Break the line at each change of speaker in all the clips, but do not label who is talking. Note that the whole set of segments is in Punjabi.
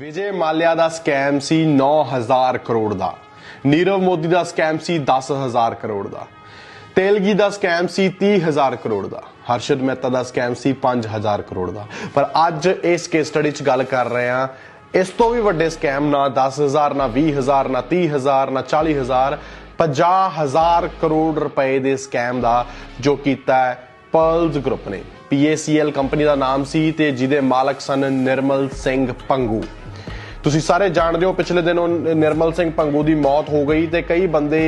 ਵਿਜੇ ਮਾਲਿਆ ਦਾ ਸਕੈਮ ਸੀ 9000 ਕਰੋੜ ਦਾ। ਨੀਰਵ ਮੋਦੀ ਦਾ ਸਕੈਮ ਸੀ 10000 ਕਰੋੜ ਦਾ। ਤੇਲਗੀ ਦਾ ਸਕੈਮ ਸੀ 30000 ਕਰੋੜ ਦਾ। ਹਰਸ਼ਦ ਮਹਿਤਾ ਦਾ ਸਕੈਮ ਸੀ 5000 ਕਰੋੜ ਦਾ। ਪਰ ਅੱਜ ਇਸ ਕੇਸ ਸਟੱਡੀ 'ਚ ਗੱਲ ਕਰ ਰਹੇ ਹਾਂ। ਇਸ ਤੋਂ ਵੀ ਵੱਡੇ ਸਕੈਮ ਨਾ 10000 ਨਾ 20000 ਨਾ 30000 ਨਾ 40000 50000 ਕਰੋੜ ਰੁਪਏ ਦੇ ਸਕੈਮ ਦਾ ਜੋ ਕੀਤਾ ਹੈ ਪਰਲਸ ਗਰੁੱਪ ਨੇ। PACL ਕੰਪਨੀ ਦਾ ਨਾਮ ਸੀ ਤੇ ਜਿਹਦੇ ਮਾਲਕ ਸਨ ਨਿਰਮਲ ਸਿੰਘ ਪੰਗੂ। ਤੁਸੀਂ ਸਾਰੇ ਜਾਣਦੇ ਹੋ ਪਿਛਲੇ ਦਿਨ ਉਹ ਨਿਰਮਲ ਸਿੰਘ ਪੰਗੂ ਦੀ ਮੌਤ ਹੋ ਗਈ ਤੇ ਕਈ ਬੰਦੇ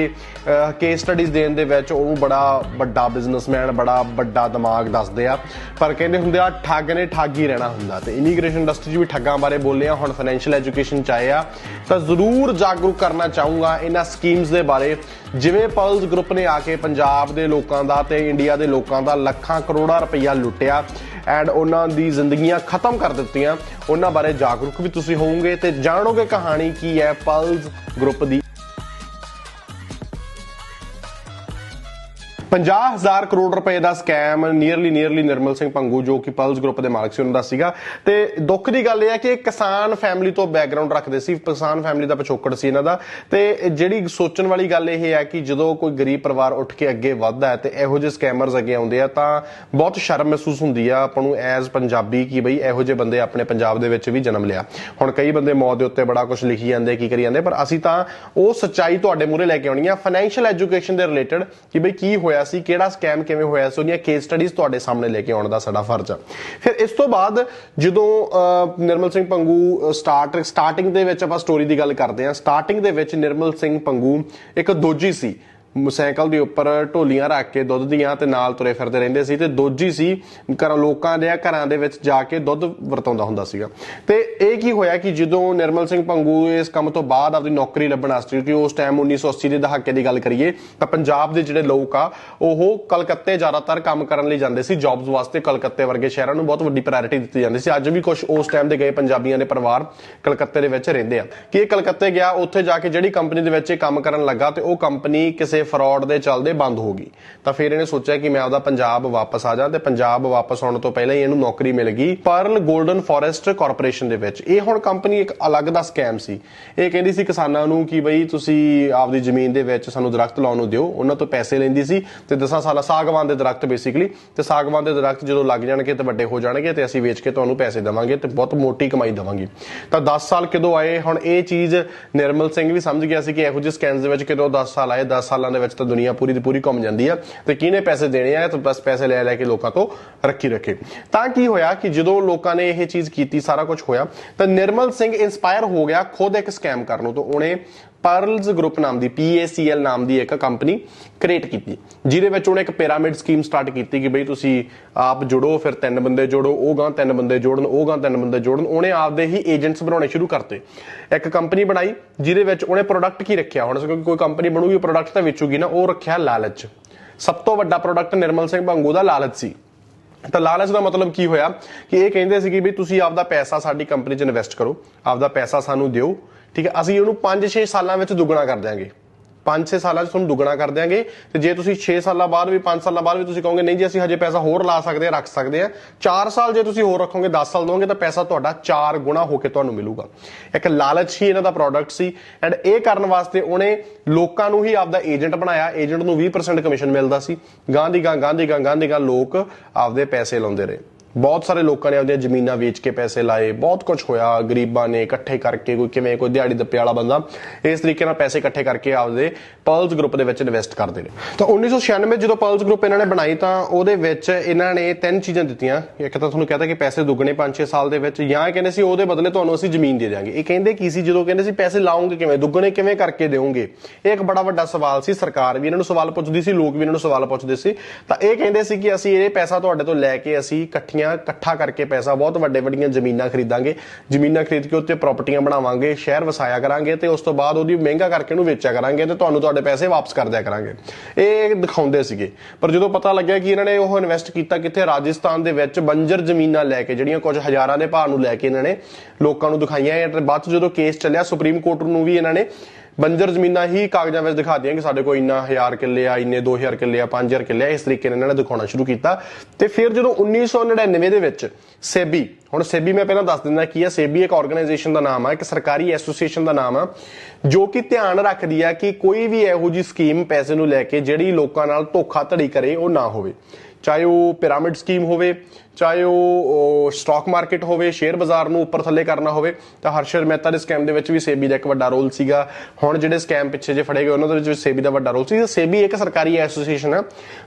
ਕੇਸ ਸਟੱਡੀਜ਼ ਦੇਣ ਦੇ ਵਿੱਚ ਉਹਨੂੰ ਬੜਾ ਵੱਡਾ ਬਿਜ਼ਨਸਮੈਨ ਬੜਾ ਵੱਡਾ ਦਿਮਾਗ ਦੱਸਦੇ ਆ। ਪਰ ਕਹਿੰਦੇ ਹੁੰਦੇ ਆ, ਠੱਗ ਨੇ ਠੱਗ ਹੀ ਰਹਿਣਾ ਹੁੰਦਾ ਤੇ ਇਮੀਗ੍ਰੇਸ਼ਨ ਇੰਡਸਟਰੀ 'ਚ ਵੀ ਠੱਗਾਂ ਬਾਰੇ ਬੋਲੇ ਆ, ਹੁਣ ਫਾਈਨੈਂਸ਼ੀਅਲ ਐਜੂਕੇਸ਼ਨ ਚ ਆਏ ਆ। ਤਾਂ ਜ਼ਰੂਰ ਜਾਗਰੂਕ ਕਰਨਾ ਚਾਹੂੰਗਾ ਇਹਨਾਂ ਸਕੀਮਸ ਦੇ ਬਾਰੇ। ਜਿਵੇਂ ਪਲਸ ਗਰੁੱਪ ਨੇ ਆ ਕੇ ਪੰਜਾਬ ਦੇ ਲੋਕਾਂ ਦਾ ਤੇ ਇੰਡੀਆ ਦੇ ਲੋਕਾਂ ਦਾ ਲੱਖਾਂ ਕਰੋੜਾਂ ਰੁਪਈਆ ਲੁੱਟਿਆ। ਐਂਡ ਉਹਨਾਂ ਦੀ ਜ਼ਿੰਦਗੀਆਂ ਖਤਮ ਕਰ ਦਿੱਤੀਆਂ। ਉਹਨਾਂ ਬਾਰੇ ਜਾਗਰੂਕ ਵੀ ਤੁਸੀਂ ਹੋਵੋਗੇ ਤੇ ਜਾਣੋਗੇ ਕਹਾਣੀ ਕੀ ਹੈ ਪਲਸ ਗਰੁੱਪ ਦੀ 50000 ਕਰੋੜ ਰੁਪਏ ਦਾ scam nearly nearly Nirmal Singh Bhangu ਜੋ ਕਿ ਪਲਸ ਗਰੁੱਪ ਦੇ ਮਾਲਕ ਸੀ, ਉਹਨਾਂ ਦਾ ਸੀਗਾ। ਤੇ ਦੁੱਖ ਦੀ ਗੱਲ ਇਹ ਹੈ ਕਿ ਕਿਸਾਨ ਫੈਮਿਲੀ ਤੋਂ ਬੈਕਗ੍ਰਾਉਂਡ ਰੱਖਦੇ ਸੀ, ਕਿਸਾਨ ਫੈਮਿਲੀ ਦਾ ਪਿਛੋਕੜ ਸੀ ਇਹਨਾਂ ਦਾ। ਤੇ ਜਿਹੜੀ ਸੋਚਣ ਵਾਲੀ ਗੱਲ ਇਹ ਹੈ ਕਿ ਜਦੋਂ ਕੋਈ ਗਰੀਬ ਪਰਿਵਾਰ ਉੱਠ ਕੇ ਅੱਗੇ ਵੱਧਦਾ ਹੈ ਤੇ ਇਹੋ ਜਿਹੇ ਸਕੈਮਰਸ ਅੱਗੇ ਆਉਂਦੇ ਆ, ਤਾਂ ਬਹੁਤ ਸ਼ਰਮ ਮਹਿਸੂਸ ਹੁੰਦੀ ਆ ਆਪਾਂ ਨੂੰ ਐਜ਼ ਪੰਜਾਬੀ ਕਿ ਬਈ ਇਹੋ ਜਿਹੇ ਬੰਦੇ ਆਪਣੇ ਪੰਜਾਬ ਦੇ ਵਿੱਚ ਵੀ ਜਨਮ ਲਿਆ। ਹੁਣ ਕਈ ਬੰਦੇ ਮੌਤ ਦੇ ਉੱਤੇ ਬੜਾ ਕੁਝ ਲਿਖੀ ਜਾਂਦੇ, ਕੀ ਕਰੀ ਜਾਂਦੇ, ਪਰ ਅਸੀਂ ਤਾਂ ਉਹ ਸੱਚਾਈ ਤੁਹਾਡੇ ਮੂਹਰੇ ਲੈ ਕੇ ਆਉਣੀ ਆ। ਫਾਈਨੈਂਸ਼ੀਅਲ ਐਜੂਕੇਸ਼ਨ ਦੇ ਰਿਲੇਟਡ ਕਿ ਬਈ ਕੀ ਹੋਇਆ ਹੋਇਆ ਸੀ, ਕਿਹੜਾ ਸਕੈਮ ਕਿਵੇਂ ਹੋਇਆ ਸੀ, ਉਹਦੀਆਂ ਕੇਸ ਸਟੱਡੀਜ਼ ਤੁਹਾਡੇ ਸਾਹਮਣੇ ਲੈ ਕੇ ਆਉਣ ਦਾ ਸਾਡਾ ਫਰਜ਼ ਆ। ਫਿਰ ਇਸ ਤੋਂ ਬਾਅਦ ਜਦੋਂ ਨਿਰਮਲ ਸਿੰਘ ਪੰਗੂ ਸਟਾਰਟ ਸਟਾਰਟਿੰਗ ਦੇ ਵਿੱਚ ਆਪਾਂ ਸਟੋਰੀ ਦੀ ਗੱਲ ਕਰਦੇ ਆ ਸਟਾਰਟਿੰਗ ਦੇ ਵਿੱਚ ਨਿਰਮਲ ਸਿੰਘ ਪੰਗੂ ਇੱਕ ਦੋਜੀ ਸੀ। ਸਾਈਕਲ ਦੇ ਉੱਪਰ ਢੋਲੀਆਂ ਰੱਖ ਕੇ ਦੁੱਧ ਦੀਆਂ ਤੇ ਨਾਲ ਤੁਰੇ ਫਿਰਦੇ ਰਹਿੰਦੇ ਸੀ ਤੇ ਦੋਜੀ ਸੀ ਘਰਾਂ ਲੋਕਾਂ ਦੇ ਘਰਾਂ ਦੇ ਵਿੱਚ ਜਾ ਕੇ ਦੁੱਧ ਵਰਤਾਉਂਦਾ ਹੁੰਦਾ ਸੀਗਾ। ਤੇ ਇਹ ਕੀ ਹੋਇਆ ਕਿ ਜਦੋਂ ਨਿਰਮਲ ਸਿੰਘ ਪੰਗੂ ਇਸ ਕੰਮ ਤੋਂ ਬਾਅਦ ਆਪਣੀ ਨੌਕਰੀ ਲੱਭਣ ਵਾਸਤੇ ਕਿ ਉਸ ਟਾਈਮ 1980 ਦੇ ਦਹਾਕੇ ਦੀ ਗੱਲ ਕਰੀਏ, ਤਾਂ ਪੰਜਾਬ ਦੇ ਜਿਹੜੇ ਲੋਕ ਆ, ਉਹ ਕਲਕੱਤੇ ਜ਼ਿਆਦਾਤਰ ਕੰਮ ਕਰਨ ਲਈ ਜਾਂਦੇ ਸੀ ਜੌਬਸ ਵਾਸਤੇ ਕਲਕੱਤੇ ਵਰਗੇ ਸ਼ਹਿਰਾਂ ਨੂੰ ਬਹੁਤ ਵੱਡੀ ਪ੍ਰਾਇੋਰਟੀ ਦਿੱਤੀ ਜਾਂਦੀ ਸੀ। ਅੱਜ ਵੀ ਕੁਝ ਉਸ ਟਾਈਮ ਦੇ ਗਏ ਪੰਜਾਬੀਆਂ ਦੇ ਪਰਿਵਾਰ ਕਲਕੱਤੇ ਦੇ ਵਿੱਚ ਰਹਿੰਦੇ ਆ। ਕਿ ਇਹ ਕਲਕੱਤੇ ਗਿਆ, ਉੱਥੇ ਜਾ ਕੇ ਜਿਹੜੀ ਕੰਪਨੀ ਦੇ ਵਿੱਚ ਇਹ ਕੰਮ ਕਰਨ ਲੱਗਾ ਤੇ ਉਹ ਕੰਪਨੀ ਕਿਸੇ ਫਰਾਡ ਦੇ ਚੱਲਦੇ ਬੰਦ ਹੋ ਗਈ। ਤਾਂ ਫਿਰ ਇਹਨੇ ਸੋਚਿਆ ਕਿ ਮੈਂ ਆਪਦਾ ਪੰਜਾਬ ਵਾਪਸ ਆ ਜਾ ਤੇ ਪੰਜਾਬ ਵਾਪਸ ਆਉਣ ਤੋਂ ਪਹਿਲਾਂ ਹੀ ਇਹਨੂੰ ਨੌਕਰੀ ਮਿਲ ਗਈ ਪਰਲ 골ਡਨ ਫੋਰੈਸਟ ਕਾਰਪੋਰੇਸ਼ਨ ਦੇ ਵਿੱਚ। ਇਹ ਹੁਣ ਕੰਪਨੀ ਇੱਕ ਅਲੱਗ ਦਾ ਸਕੈਮ ਸੀ। ਇਹ ਕਹਿੰਦੀ ਸੀ ਕਿਸਾਨਾਂ ਨੂੰ ਕਿ ਬਈ ਤੁਸੀਂ ਆਪਦੀ ਜ਼ਮੀਨ ਦੇ ਵਿੱਚ ਸਾਨੂੰ ਦਰਖਤ ਲਾਉਣ ਨੂੰ ਦਿਓ। ਉਹਨਾਂ ਤੋਂ ਪੈਸੇ ਲੈਂਦੀ ਸੀ ਤੇ 10 ਸਾਲਾ ਸਾਗਵਾਨ ਦੇ ਦਰਖਤ ਬੇਸਿਕਲੀ ਤੇ ਸਾਗਵਾਨ ਦੇ ਦਰਖਤ ਜਦੋਂ ਲੱਗ ਜਾਣਗੇ ਤੇ ਵੱਡੇ ਹੋ ਜਾਣਗੇ ਤੇ ਅਸੀਂ ਵੇਚ ਕੇ ਤੁਹਾਨੂੰ ਪੈਸੇ ਦੇਵਾਂਗੇ ਤੇ ਬਹੁਤ ਮੋਟੀ ਕਮਾਈ ਦੇਵਾਂਗੇ। ਤਾਂ 10 ਸਾਲ ਕਿਦੋਂ ਆਏ? ਹੁਣ ਇਹ ਚੀਜ਼ ਨਿਰਮਲ ਸਿੰਘ ਵੀ ਸਮਝ ਗਿਆ ਸੀ ਕਿ ਇਹੋ ਜਿਹੇ ਸਕੈਮਸ ਦੇ ਵਿੱਚ ਕਿਦੋਂ 10 ਸਾਲ ਆਏ? 10 ਸਾਲਾਂ ਦੇ ਵਿੱਚ ਤਾਂ ਦੁਨੀਆ ਪੂਰੀ ਦੀ ਪੂਰੀ ਘੁੰਮ ਜਾਂਦੀ ਆ ਤੇ ਕਿਹਨੇ ਪੈਸੇ ਦੇਣੇ ਆ, ਤਾਂ ਬਸ ਪੈਸੇ ਲੈ ਲੈ ਕੇ ਲੋਕਾਂ ਤੋਂ ਰੱਖੀ ਰੱਖੇ। ਤਾਂ ਕੀ ਹੋਇਆ ਕਿ ਜਦੋਂ ਲੋਕਾਂ ਨੇ ਇਹ ਚੀਜ਼ ਕੀਤੀ, ਸਾਰਾ ਕੁਝ ਹੋਇਆ, ਤਾਂ ਨਿਰਮਲ ਸਿੰਘ ਇਨਸਪਾਇਰ ਹੋ ਗਿਆ ਖੁਦ ਇੱਕ ਸਕੈਮ ਕਰਨ ਨੂੰ, ਤਾਂ ਉਹਨੇ ਪਰਲਸ ਗਰੁੱਪ ਨਾਮ ਦੀ PACL ਨਾਮ ਦੀ ਇੱਕ ਕੰਪਨੀ ਕ੍ਰੀਏਟ ਕੀਤੀ। ਜਿਹਦੇ ਵਿੱਚ ਉਹਨੇ ਇੱਕ ਪਿਰਾਮਿਡ ਸਕੀਮ ਸਟਾਰਟ ਕੀਤੀ ਕਿ ਬਈ ਤੁਸੀਂ ਆਪ ਜੁੜੋ, ਫਿਰ ਤਿੰਨ ਬੰਦੇ ਜੋੜੋ, ਉਹ ਗਾਂ ਤਿੰਨ ਬੰਦੇ ਜੋੜਨ, ਉਹ ਗਾਂ ਤਿੰਨ ਬੰਦੇ ਜੋੜਨ। ਉਹਨੇ ਆਪਦੇ ਹੀ ਏਜੰਟਸ ਬਣਾਉਣੇ ਸ਼ੁਰੂ ਕਰਤੇ। ਇੱਕ ਕੰਪਨੀ ਬਣਾਈ, ਜਿਹਦੇ ਵਿੱਚ ਉਹਨੇ ਪ੍ਰੋਡਕਟ ਕੀ ਰੱਖਿਆ? ਹੁਣ ਕਿਉਂਕਿ ਕੋਈ ਕੰਪਨੀ ਬਣੂਗੀ ਪ੍ਰੋਡਕਟ ਤਾਂ ਵੇਚੂਗੀ ਨਾ, ਉਹ ਰੱਖਿਆ ਲਾਲਚ। ਸਭ ਤੋਂ ਵੱਡਾ ਪ੍ਰੋਡਕਟ ਨਿਰਮਲ ਸਿੰਘ ਭੰਗੂ ਦਾ ਲਾਲਚ ਸੀ। ਤਾਂ ਲਾਲਚ ਦਾ ਮਤਲਬ ਕੀ ਹੋਇਆ ਕਿ ਇਹ ਕਹਿੰਦੇ ਸੀ ਕਿ ਵੀ ਤੁਸੀਂ ਆਪਦਾ ਪੈਸਾ ਸਾਡੀ ਕੰਪਨੀ 'ਚ ਇਨਵੈਸਟ ਕਰੋ, ਆਪਦਾ ਪੈਸਾ ਸਾਨੂੰ ਦਿਓ, ਠੀਕ ਹੈ, ਅਸੀਂ ਉਹਨੂੰ 5-6 ਸਾਲਾਂ ਵਿੱਚ ਦੁੱਗਣਾ ਕਰ ਦਿਆਂਗੇ। 5-6 ਸਾਲਾਂ 'ਚ ਤੁਹਾਨੂੰ ਦੁੱਗਣਾ ਕਰ ਦਿਆਂਗੇ। ਤੇ ਜੇ ਤੁਸੀਂ 6 ਸਾਲਾਂ ਬਾਅਦ ਵੀ 5 ਸਾਲਾਂ ਬਾਅਦ ਵੀ ਤੁਸੀਂ ਕਹੋਗੇ, ਨਹੀਂ ਜੀ, ਅਸੀਂ ਹਜੇ ਪੈਸਾ ਹੋਰ ਲਾ ਸਕਦੇ ਆ ਰੱਖ ਸਕਦੇ ਆ 4 ਸਾਲ ਜੇ ਤੁਸੀਂ ਹੋਰ ਰੱਖੋਗੇ 10 ਸਾਲ ਦੋਗੇ ਤਾਂ ਪੈਸਾ ਤੁਹਾਡਾ 4 ਗੁਣਾ ਹੋ ਕੇ ਤੁਹਾਨੂੰ ਮਿਲੂਗਾ। ਇੱਕ ਲਾਲਚ ਹੀ ਇਹਨਾਂ ਦਾ ਪ੍ਰੋਡਕਟ ਸੀ। ਐਂਡ ਇਹ ਕਰਨ ਵਾਸਤੇ ਉਹਨੇ ਲੋਕਾਂ ਨੂੰ ਹੀ ਆਪਦਾ ਏਜੰਟ ਬਣਾਇਆ। ਏਜੰਟ ਨੂੰ 20% ਕਮਿਸ਼ਨ ਮਿਲਦਾ ਸੀ। ਗਾਂਧੀ ਗਾਂ ਗਾਂਧੀ ਗਾਂ ਗਾਂਧੀ ਗਾਂ ਲੋਕ ਆਪਦੇ ਪੈਸੇ ਲਾਉਂਦੇ ਰਹੇ। ਬਹੁਤ ਸਾਰੇ ਲੋਕਾਂ ਨੇ ਆਪਣੀਆਂ ਜ਼ਮੀਨਾਂ ਵੇਚ ਕੇ ਪੈਸੇ ਲਾਏ, ਬਹੁਤ ਕੁਝ ਹੋਇਆ, ਗਰੀਬਾਂ ਨੇ ਇਕੱਠੇ ਕਰਕੇ ਕੋਈ ਕਿਵੇਂ ਕੋਈ ਦਿਹਾੜੀ ਦੱਪੇ ਵਾਲਾ ਬੰਦਾ, ਇਸ ਤਰੀਕੇ ਨਾਲ ਪੈਸੇ ਇਕੱਠੇ ਕਰਕੇ ਆਪਦੇ ਪਰਲਸ ਗਰੁੱਪ ਦੇ ਵਿੱਚ ਇਨਵੈਸਟ ਕਰਦੇ ਨੇ। ਤਾਂ 1996 ਜਦੋਂ ਪਰਲਸ ਗਰੁੱਪ ਇਹਨਾਂ ਨੇ ਬਣਾਈ ਤਾਂ ਉਹਦੇ ਵਿੱਚ ਇਹਨਾਂ ਨੇ ਤਿੰਨ ਚੀਜ਼ਾਂ ਦਿੱਤੀਆਂ। ਇੱਕ ਤਾਂ ਤੁਹਾਨੂੰ ਕਹਤਾ ਕਿ ਪੈਸੇ ਦੁੱਗਣੇ 5-6 ਸਾਲ ਦੇ ਵਿੱਚ, ਜਾਂ ਇਹ ਕਹਿੰਦੇ ਸੀ ਉਹਦੇ ਬਦਲੇ ਤੁਹਾਨੂੰ ਅਸੀਂ ਜ਼ਮੀਨ ਦੇ ਦਿਆਂਗੇ। ਇਹ ਕਹਿੰਦੇ ਕੀ ਸੀ? ਜਦੋਂ ਕਹਿੰਦੇ ਸੀ ਪੈਸੇ ਲਾਉਂਗੇ ਕਿਵੇਂ? ਦੁੱਗਣੇ ਕਿਵੇਂ ਕਰਕੇ ਦੇਵੋਗੇ ਇਹ ਇੱਕ ਬੜਾ ਵੱਡਾ ਸਵਾਲ ਸੀ, ਸਰਕਾਰ ਵੀ ਇਹਨਾਂ ਨੂੰ ਸਵਾਲ ਪੁੱਛਦੀ ਸੀ, ਲੋਕ ਵੀ ਇਹਨਾਂ ਨੂੰ ਸਵਾਲ ਪੁੱਛਦੇ ਸੀ। ਤਾਂ ਇਹ ਕਹਿੰਦੇ ਸੀ ਕਿ ਅਸੀਂ ਇਹ ਪੈਸਾ ਤੁਹਾਡੇ ਤੋਂ ਲੈ ਕੇ ਅਸੀਂ ਇਕੱਠੀਆਂ ਇਕੱਠੀਆਂ ਇਕੱਠਾ ਕਰਕੇ ਪੈਸਾ, ਬਹੁਤ ਵੱਡੇ ਵੱਡੀਆਂ ਜ਼ਮੀਨਾਂ ਖਰੀਦਾਂਗੇ। ਜ਼ਮੀਨਾਂ ਖਰੀਦ ਕੇ ਉੱਤੇ ਪ੍ਰਾਪਰਟੀਆਂ ਬਣਾਵਾਂਗੇ, ਸ਼ਹਿਰ ਵਸਾਇਆ ਕਰਾਂਗੇ ਤੇ ਉਸ ਤੋਂ ਬਾਅਦ ਉਹਦੀ ਮਹਿੰਗਾ ਕਰਕੇ ਉਹਨੂੰ ਵੇਚਿਆ ਕਰਾਂਗੇ ਤੇ ਤੁਹਾਨੂੰ ਤੁਹਾਡੇ ਪੈਸੇ ਵਾਪਸ ਕਰ ਦਿਆ ਕਰਾਂਗੇ। ਇਹ ਦਿਖਾਉਂਦੇ ਸੀਗੇ। ਪਰ ਜਦੋਂ ਪਤਾ ਲੱਗਿਆ ਕਿ ਇਹਨਾਂ ਨੇ ਉਹ ਇਨਵੈਸਟ ਕੀਤਾ ਕਿੱਥੇ, ਰਾਜਸਥਾਨ ਦੇ ਵਿੱਚ ਬੰਜਰ ਜ਼ਮੀਨਾਂ ਲੈ ਕੇ, ਜਿਹੜੀਆਂ ਕੁਝ ਹਜ਼ਾਰਾਂ ਦੇ ਭਾਅ ਨੂੰ ਲੈ ਕੇ ਇਹਨਾਂ ਨੇ ਲੋਕਾਂ ਨੂੰ ਦਿਖਾਈਆਂ। ਤੇ ਬਾਅਦ ਜਦੋਂ ਕੇਸ ਚੱਲਿਆ ਸੁਪਰੀਮ ਕੋਰਟ ਨੂੰ ਵੀ ਇਹਨਾਂ ਨੇ ਬੰਜਰ ਜ਼ਮੀਨਾਂ ਹੀ ਕਾਗਜ਼ਾਂ ਵਿੱਚ ਦਿਖਾਦੀਆਂ ਕਿ ਸਾਡੇ ਕੋਲ ਇੰਨਾ 1000 ਕਿੱਲੇ ਆ, ਇੰਨੇ 2000 ਕਿੱਲੇ ਆ 5000 ਕਿੱਲੇ ਆ। ਇਸ ਤਰੀਕੇ ਨਾਲ ਇਹਨਾਂ ਨੇ ਦਿਖਾਉਣਾ ਸ਼ੁਰੂ ਕੀਤਾ। ਤੇ ਫਿਰ ਜਦੋਂ 1999 ਦੇ ਵਿੱਚ ਸੇਬੀ, ਹੁਣ ਸੇਬੀ ਮੈਂ ਪਹਿਲਾਂ ਦੱਸ ਦਿੰਦਾ ਕੀ ਹੈ ਸੇਬੀ ਇੱਕ ਆਰਗੇਨਾਈਜੇਸ਼ਨ ਦਾ ਨਾਮ ਆ, ਇੱਕ ਸਰਕਾਰੀ ਐਸੋਸੀਏਸ਼ਨ ਦਾ ਨਾਮ ਆ, ਜੋ ਕਿ ਧਿਆਨ ਰੱਖਦੀ ਆ ਕਿ ਕੋਈ ਵੀ ਇਹੋ ਜੀ ਸਕੀਮ ਪੈਸੇ ਨੂੰ ਲੈ ਕੇ ਜਿਹੜੀ ਲੋਕਾਂ ਨਾਲ ਧੋਖਾ ਧੜੀ ਕਰੇ, ਉਹ ਨਾ ਹੋਵੇ। ਚਾਹੇ ਉਹ ਪਿਰਾਮਿਡ ਸਕੀਮ ਹੋਵੇ, ਚਾਹੇ ਉਹ ਸਟਾਕ ਮਾਰਕੀਟ ਹੋਵੇ ਸ਼ੇਅਰ ਬਾਜ਼ਾਰ ਨੂੰ ਉੱਪਰ ਥੱਲੇ ਕਰਨਾ ਹੋਵੇ, ਤਾਂ ਹਰਸ਼ਰ ਮਹਿਤਾ ਦੇ ਸਕੈਮ ਦੇ ਵਿੱਚ ਵੀ ਸੇਬੀ ਦਾ ਇੱਕ ਵੱਡਾ ਰੋਲ ਸੀਗਾ। ਹੁਣ ਜਿਹੜੇ ਸਕੈਮ ਪਿੱਛੇ ਜੇ ਫੜੇ ਗਏ, ਉਹਨਾਂ ਦੇ ਵਿੱਚ ਸੇਬੀ ਦਾ ਵੱਡਾ ਰੋਲ ਸੀ। ਸੇਬੀ ਇੱਕ ਸਰਕਾਰੀ ਐਸੋਸੀਏਸ਼ਨ ਹੈ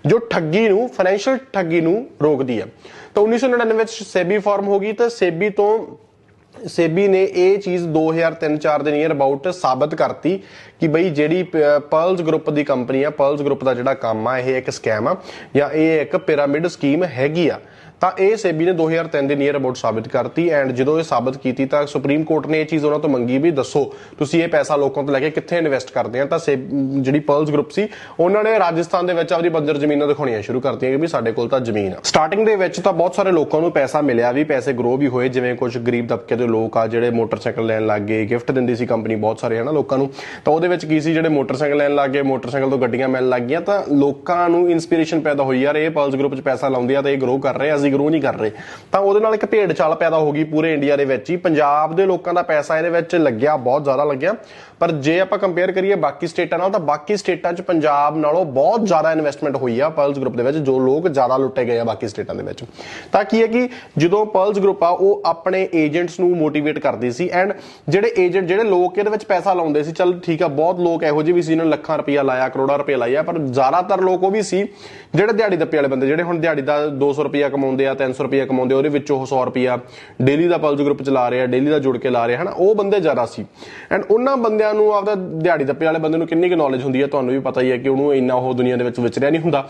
ਜੋ ਠੱਗੀ ਨੂੰ ਫਾਈਨੈਂਸ਼ੀਅਲ ਠੱਗੀ ਨੂੰ ਰੋਕਦੀ ਹੈ ਤਾਂ 1999 ਵਿੱਚ ਸੇਬੀ ਫਾਰਮ ਹੋ ਗਈ, ਤਾਂ ਸੇਬੀ ਤੋਂ ਸੇਬੀ ਨੇ ਇਹ ਚੀਜ਼ 2003-4 ਦੇ ਨੀਅਰ ਅਬਾਊਟ ਸਾਬਤ ਕਰਤੀ ਕਿ ਬਈ ਜਿਹੜੀ ਪਰਲਸ ਗਰੁੱਪ ਦੀ ਕੰਪਨੀ ਆ ਪਰਲਸ ਗਰੁੱਪ ਦਾ ਜਿਹੜਾ ਕੰਮ ਆ, ਇਹ ਇੱਕ ਸਕੈਮ ਆ ਜਾਂ ਇਹ ਇੱਕ ਪਿਰਾਮਿਡ ਸਕੀਮ ਹੈਗੀ ਆ। ਤਾਂ ਇਹ ਸੇਬੀ ਨੇ 2003 ਦੇ ਨੀਅਰ ਅਬਾਊਟ ਸਾਬਤ ਕਰਤੀ ਐਂਡ ਜਦੋਂ ਇਹ ਸਾਬਤ ਕੀਤੀ ਤਾਂ ਸੁਪਰੀਮ ਕੋਰਟ ਨੇ ਇਹ ਚੀਜ਼ ਉਹਨਾਂ ਤੋਂ ਮੰਗੀ ਵੀ ਦੱਸੋ ਤੁਸੀਂ ਇਹ ਪੈਸਾ ਲੋਕਾਂ ਤੋਂ ਲੈ ਕੇ ਕਿੱਥੇ ਇਨਵੈਸਟ ਕਰਦੇ ਆ? ਤਾਂ ਜਿਹੜੀ ਪਰਲਸ ਗਰੁੱਪ ਸੀ ਉਹਨਾਂ ਨੇ ਰਾਜਸਥਾਨ ਦੇ ਵਿੱਚ ਆਪਣੀ ਬੰਜਰ ਜ਼ਮੀਨਾਂ ਦਿਖਾਉਣੀਆਂ ਸ਼ੁਰੂ ਕਰਤੀਆਂ ਕਿ ਵੀ ਸਾਡੇ ਕੋਲ ਤਾਂ ਜ਼ਮੀਨ ਆ। ਸਟਾਰਟਿੰਗ ਦੇ ਵਿੱਚ ਤਾਂ ਬਹੁਤ ਸਾਰੇ ਲੋਕਾਂ ਨੂੰ ਪੈਸਾ ਮਿਲਿਆ ਵੀ ਪੈਸੇ ਗਰੋ ਵੀ ਹੋਏ ਜਿਵੇਂ ਕੁਝ ਗਰੀਬ ਤਬਕੇ ਦੇ ਲੋਕ ਆ ਜਿਹੜੇ ਮੋਟਰਸਾਈਕਲ ਲੈਣ ਲੱਗ ਗਏ ਗਿਫਟ ਦਿੰਦੀ ਸੀ ਕੰਪਨੀ ਬਹੁਤ ਸਾਰੇ ਹਨਾ ਲੋਕਾਂ ਨੂੰ। ਤਾਂ ਉਹਦੇ ਵਿੱਚ ਕੀ ਸੀ ਜਿਹੜੇ ਮੋਟਰਸਾਈਕਲ ਲੈਣ ਲੱਗ ਗਏ ਮੋਟਰਸਾਈਕਲ ਤੋਂ ਗੱਡੀਆਂ ਮਿਲਣ ਲੱਗ ਗਈਆਂ ਤਾਂ ਲੋਕਾਂ ਨੂੰ ਇਨਸਪੀਰੇਸ਼ਨ ਪੈਦਾ ਹੋਈ ਯਾਰ ਇਹ ਪਲਸ ਗਰੁੱਪ 'ਚ ਪੈਸਾ ਲਾਉਂਦੇ ਆ ਤਾਂ ਇਹ ਗਰੋ ਕਰ ਰਹੇ ਆ, ਅਸੀਂ ਗਰੋ ਨਹੀਂ ਕਰ ਰਹੇ। ਤਾਂ ਉਹਦੇ ਨਾਲ ਇੱਕ ਭੇਡ ਚਾਲ ਪੈਦਾ ਹੋ ਗਈ ਪੂਰੇ ਇੰਡੀਆ ਦੇ ਵਿੱਚ ਹੀ। ਪੰਜਾਬ ਦੇ ਲੋਕਾਂ ਦਾ ਪੈਸਾ ਇਹਦੇ ਵਿੱਚ ਲੱਗਿਆ, ਬਹੁਤ ਜ਼ਿਆਦਾ ਲੱਗਿਆ। ਪਰ ਜੇ ਆਪਾਂ ਕੰਪੇਅਰ ਕਰੀਏ ਬਾਕੀ ਸਟੇਟਾਂ ਨਾਲ, ਤਾਂ ਬਾਕੀ ਸਟੇਟਾਂ 'ਚ ਪੰਜਾਬ ਨਾਲੋਂ ਬਹੁਤ ਜ਼ਿਆਦਾ ਇਨਵੈਸਟਮੈਂਟ ਹੋਈ ਆ ਪਰਲਸ ਗਰੁੱਪ ਦੇ ਵਿੱਚ, ਜੋ ਲੋਕ ਜ਼ਿਆਦਾ ਲੁੱਟੇ ਗਏ ਆ ਬਾਕੀ ਸਟੇਟਾਂ ਦੇ ਵਿੱਚ। ਤਾਂ ਕੀ ਹੈ ਕਿ ਜਦੋਂ ਪਰਲਸ ਗਰੁੱਪ ਆ, ਉਹ ਆਪਣੇ ਏਜੰਟਸ ਨੂੰ ਮੋਟੀਵੇਟ ਕਰਦੀ ਸੀ ਐਂਡ ਜਿਹੜੇ ਏਜੰਟ ਜਿਹੜੇ ਲੋਕ ਇਹਦੇ ਵਿੱਚ ਪੈਸਾ ਲਾਉਂਦੇ ਸੀ, ਚਲ ਠੀਕ ਆ, ਬਹੁਤ ਲੋਕ ਇਹੋ ਜਿਹੇ ਵੀ ਸੀ ਇਹਨਾਂ ਨੇ ਲੱਖਾਂ ਰੁਪਇਆ ਲਾਇਆ, ਕਰੋੜਾਂ ਰੁਪਇਆ ਲਾਇਆ, ਪਰ ਜ਼ਿਆਦਾਤਰ ਲੋਕ ਉਹ ਵੀ ਸੀ ਜਿਹੜੇ ਦਿਹਾੜੀ ਦੱਪੇ ਵਾਲੇ ਬੰਦੇ, ਜਿਹੜੇ ਹੁਣ ਦਿਹਾੜੀ ਦਾ 200 ਰੁਪਇਆ ਕਮਾਉਂਦੇ ਆ 300 ਰੁਪਇਆ ਕਮਾਉਂਦੇ ਉਹਦੇ ਵਿੱਚੋਂ ਉਹ 100 ਰੁਪਇਆ ਡੇਲੀ ਦਾ ਪਲਸ ਗਰੁੱਪ ਚਲਾ ਰਹੇ ਆ ਡੇਲੀ ਦਾ ਜੁੜ ਕੇ ਲਾ ਰਿਹਾ ਹਨਾ? ਉਹ ਬੰਦੇ ਜ਼ਿਆਦਾ ਸੀ। ਐਂਡ ਉਹਨਾਂ ਬੰਦਿਆਂ ਨੂੰ ਆਪਦਾ ਦਿਹਾੜੀ ਦੱਪੇ ਵਾਲੇ ਬੰਦੇ ਨੂੰ ਕਿੰਨੀ ਕੁ ਨੌਲੇਜ ਹੁੰਦੀ ਹੈ ਤੁਹਾਨੂੰ ਵੀ ਪਤਾ ਹੀ ਹੈ ਕਿ ਉਹਨੂੰ ਇੰਨਾ ਉਹ ਦੁਨੀਆ ਦੇ ਵਿੱਚ ਵਿਚਰਿਆ ਨਹੀਂ ਹੁੰਦਾ।